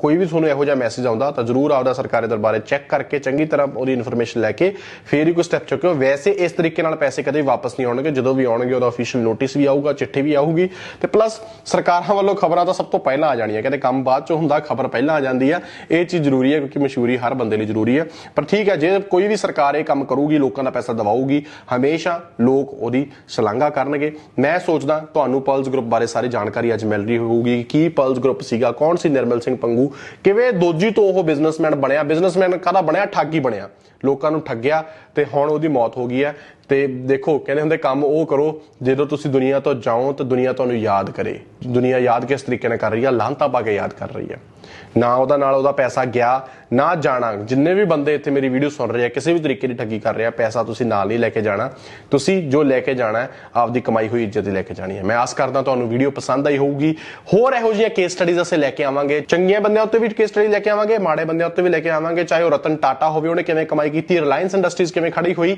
ਕੋਈ ਵੀ ਤੁਹਾਨੂੰ ਇਹੋ ਜਿਹਾ ਮੈਸੇਜ ਆਉਂਦਾ ਤਾਂ ਜਰੂਰ ਆਪਦਾ ਸਰਕਾਰੀ ਦਰਬਾਰੇ ਚੈੱਕ ਕਰਕੇ ਚੰਗੀ ਤਰ੍ਹਾਂ ਉਹਦੀ ਇਨਫੋਰਮੇਸ਼ਨ ਲੈ ਕੇ ਫੇਰ ਹੀ ਕੋਈ ਸਟੈਪ ਚੁੱਕਿਓ। ਵੈਸੇ ਇਸ ਤਰੀਕੇ ਨਾਲ ਪੈਸੇ ਕਦੇ ਵਾਪਸ ਨਹੀਂ ਆਉਣਗੇ। ਜਦੋਂ ਵੀ ਆਉਣਗੇ ਉਹਦਾ ਅਫੀਸ਼ੀਅਲ ਨੋਟਿਸ ਵੀ ਆਊਗਾ, ਚਿੱਠੀ ਵੀ ਆਊਗੀ। ਤੇ ਪਲੱਸ ਸਰਕਾਰਾਂ ਵੱਲੋਂ ਖਬਰਾਂ ਤਾਂ ਸਭ ਤੋਂ ਪਹਿਲਾਂ ਆ ਜਾਣੀਆਂ। ਕਹਿੰਦੇ ਕੰਮ ਬਾਅਦ ਚ ਹੁੰਦਾ, ਖਬਰ ਪਹਿਲਾਂ ਆ ਜਾਂਦੀ ਆ। ਇਹ ਚੀਜ਼ ਜ਼ਰੂਰੀ ਹੈ ਕਿਉਂਕਿ ਮਸ਼ਹੂਰੀ ਹਰ ਬੰਦੇ ਲਈ ਜ਼ਰੂਰੀ ਹੈ। ਪਰ ਠੀਕ ਹੈ, ਜੇ ਕੋਈ ਵੀ ਸਰਕਾਰ ਇਹ ਕੰਮ ਕਰੂਗੀ, ਲੋਕਾਂ ਦਾ ਪੈਸਾ ਦਵਾਊਗੀ, ਹਮੇਸ਼ਾ ਲੋਕ ਉਹਦੀ ਸ਼ਲਾਘਾ ਕਰਨਗੇ। ਮੈਂ ਸੋਚਦਾ ਤੁਹਾਨੂੰ ਪਲਸ ਗਰੁੱਪ ਬਾਰੇ ਸਾਰੀ ਜਾਣਕਾਰੀ ਅੱਜ ਮਿਲ ਰਹੀ ਹੋਊਗੀ ਕੀ ਪਲਸ ਗਰੁੱਪ ਸੀਗਾ ਸੀਗਾ? ਕੌਣ ਸੀ ਨਿਰਮਲ ਸਿੰਘ ਪੰਗੂ? ਕਿਵੇਂ ਦੋਜੀ ਤੋਂ ਉਹ ਬਿਜ਼ਨਸਮੈਨ ਬਣਿਆ? ਬਿਜ਼ਨਸਮੈਨ ਕਾਹਦਾ ਬਣਿਆ? ਠੱਗੀ ਬਣਿਆ। ਲੋਕਾਂ ਨੂੰ ਠੱਗਿਆ ਤੇ ਹੁਣ ਉਹਦੀ ਮੌਤ ਹੋ ਗਈ ਹੈ। ਤੇ ਦੇਖੋ, ਕਹਿੰਦੇ ਹੁੰਦੇ ਕੰਮ ਉਹ ਕਰੋ, ਜਦੋਂ ਤੁਸੀਂ ਦੁਨੀਆ ਤੋਂ ਜਾਓ ਤਾਂ ਦੁਨੀਆ ਤੁਹਾਨੂੰ ਯਾਦ ਕਰੇ। ਦੁਨੀਆ ਯਾਦ ਕਿਸ ਤਰੀਕੇ ਨਾਲ ਕਰ ਰਹੀ ਹੈ? ਲਾਂਤਾ ਪਾ ਕੇ ਯਾਦ ਕਰ ਰਹੀ ਹੈ। ਨਾ ਉਹਦਾ ਨਾਲ ਉਹਦਾ ਪੈਸਾ ਗਿਆ, ਨਾ ਜਾਣਾ। ਜਿੰਨੇ ਵੀ ਬੰਦੇ ਇੱਥੇ ਮੇਰੀ ਵੀਡੀਓ ਸੁਣ ਰਹੇ ਆ, ਕਿਸੇ ਵੀ ਤਰੀਕੇ ਦੀ ਠੱਗੀ ਕਰ ਰਿਹਾ ਪੈਸਾ ਤੁਸੀਂ ਨਾਲ ਨਹੀਂ ਲੈ ਕੇ ਜਾਣਾ। ਤੁਸੀਂ ਜੋ ਲੈ ਕੇ ਜਾਣਾ ਹੈ, ਆਪਦੀ ਕਮਾਈ ਹੋਈ ਇੱਜ਼ਤ ਲੈ ਕੇ ਜਾਣੀ ਹੈ। ਮੈਂ ਆਸ ਕਰਦਾ ਤੁਹਾਨੂੰ ਵੀਡੀਓ ਪਸੰਦ ਆਈ ਹੋਊਗੀ। ਹੋਰ ਇਹੋ ਜਿਹੀਆਂ ਕੇਸ ਸਟੱਡੀਜ਼ ਅਸੀਂ ਲੈ ਕੇ ਆਵਾਂਗੇ। ਚੰਗੀਆਂ ਬੰਦਿਆਂ ਉੱਤੇ ਵੀ ਕੇਸ ਸਟੱਡੀ ਲੈ ਕੇ ਆਵਾਂਗੇ, ਮਾੜੇ ਬੰਦਿਆਂ ਉੱਤੇ ਵੀ ਲੈ ਕੇ ਆਵਾਂਗੇ। ਚਾਹੇ ਉਹ ਰਤਨ ਟਾਟਾ ਹੋਵੇ, ਉਹਨੇ ਕਿਵੇਂ ਕਮਾਈ ਕੀਤੀ ਰਿਲਾਇੰਸ ਇੰਡਸਟਰੀਜ਼ ਕਿਵੇਂ ਖੜੀ ਹੋਈ?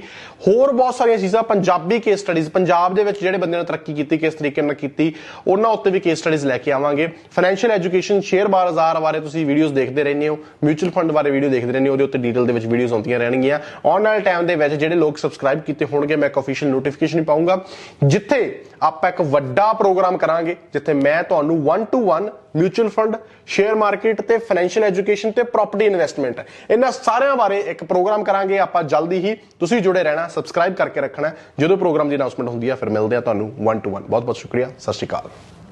ਹੋਰ ਬਹੁਤ ਸਾਰੀਆਂ ਚੀਜ਼ਾਂ, ਪੰਜਾਬੀ ਕੇਸ ਸਟੱਡੀਜ਼ ਪੰਜਾਬ ਦੇ ਵਿੱਚ ਜਿਹੜੇ ਬੰਦੇ ਨੇ ਤਰੱਕੀ ਕੀਤੀ, ਕਿਸ ਤਰੀਕੇ ਨਾਲ ਕੀਤੀ, ਉਹਨਾਂ ਉੱਤੇ ਵੀ ਕੇਸ ਸਟੱਡੀਜ਼ ਲੈ ਕੇ ਆਵਾਂਗੇ। ਫਾਈਨੈਂਸ਼ੀਅਲ ਐਜੂਕੇਸ਼ਨ ਸ਼ੇਅਰ ਬਾਜ਼ਾਰ ਬਾਰੇ ਤੁਸੀਂ ਵੀਡੀਓਜ਼ ਦੇਖਦੇ ਰਹਿੰਦੇ ਹੋ ਮਿਊਚੁਅਲ ਫੰਡ ਬਾਰੇ ਵੀਡੀਓ ਦੇਖਦੇ ਰਹਿੰਦੇ ਹੋ, ਉਹਦੇ ਉੱਤੇ ਡੀਟੇਲ ਦੇ ਵਿੱਚ ਵੀਡੀਓਜ਼ ਆਉਂਦੀਆਂ ਰਹਿਣਗੀਆਂ। ਆਉਣ ਵਾਲੇ ਟਾਈਮ ਦੇ ਵਿੱਚ ਜਿਹੜੇ ਲੋਕ ਸਬਸਕ੍ਰਾਈਬ ਕੀਤੇ ਹੋਣਗੇ, ਮੈਂ ਇੱਕ ਅਫੀਸ਼ੀਅਲ ਨੋਟੀਫਿਕੇਸ਼ਨ ਪਾਉਂਗਾ ਜਿੱਥੇ ਆਪਾਂ ਇੱਕ ਵੱਡਾ ਪ੍ਰੋਗਰਾਮ ਕਰਾਂਗੇ, ਜਿੱਥੇ ਮੈਂ ਤੁਹਾਨੂੰ 1 to 1 mutual fund share market ਤੇ ਫਾਈਨੈਂਸ਼ੀਅਲ ਐਜੂਕੇਸ਼ਨ ਤੇ ਪ੍ਰਾਪਰਟੀ ਇਨਵੈਸਟਮੈਂਟ ਇਹਨਾਂ ਸਾਰਿਆਂ ਬਾਰੇ ਇੱਕ ਪ੍ਰੋਗਰਾਮ ਪ੍ਰੋਗਰਾਮ ਕਰਾਂਗੇ, ਆਪਾਂ ਜਲਦੀ ਹੀ ਤੁਸੀਂ ਜੁੜੇ ਰਹਿਣਾ ਸਬਸਕ੍ਰਾਈਬ ਕਰਕੇ ਰੱਖਣਾ। ਜਦੋਂ ਪ੍ਰੋਗਰਾਮ ਦੀ ਅਨਾਉਂਸਮੈਂਟ ਹੁੰਦੀ ਹੈ ਫਿਰ ਮਿਲਦੇ ਆ ਤੁਹਾਨੂੰ 1 ਟੂ 1 ਬਹੁਤ ਬਹੁਤ ਸ਼ੁਕਰੀਆ, ਸਤਿ ਸ਼੍ਰੀ ਅਕਾਲ।